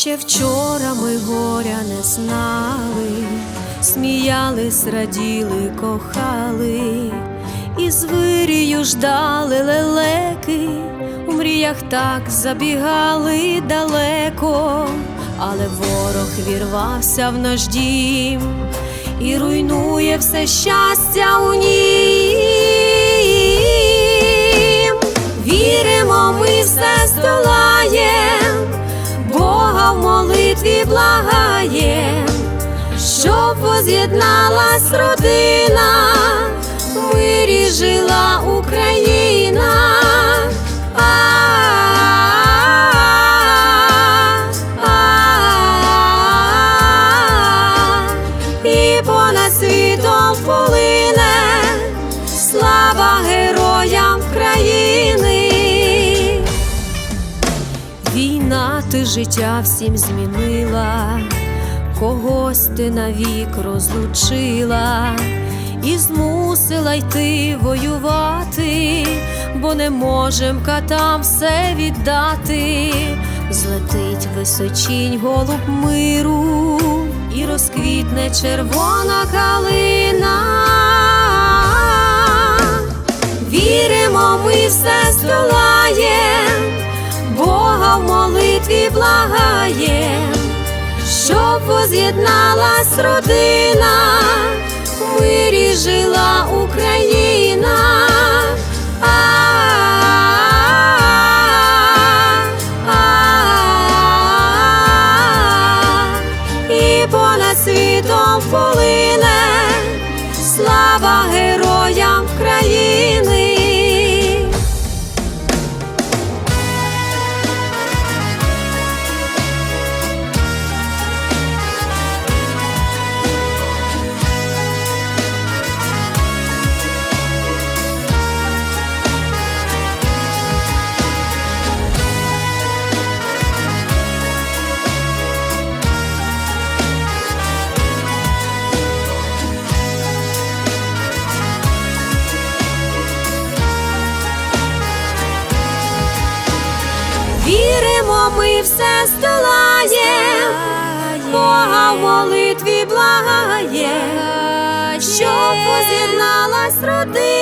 Ще вчора ми горя не знали, сміялись, раділи, кохали, і з вирію ждали лелеки, у мріях так забігали далеко, але ворог вірвався в наш дім і руйнує все щастя у нім. Благаєм, щоб воз'єдналась життя всім змінила, когось ти навік розлучила і змусила йти воювати, бо не можем катам все віддати. Злетить височінь голуб миру і розквітне червона калина. Віримо, ми все здолаєм, благаєм, щоб воз'єдналась родина, в мирі жила Україна. І понад світом полине слава героям Віримо, ми все здолаєм, Бога в молитві благає, щоб поз'єдналась родина,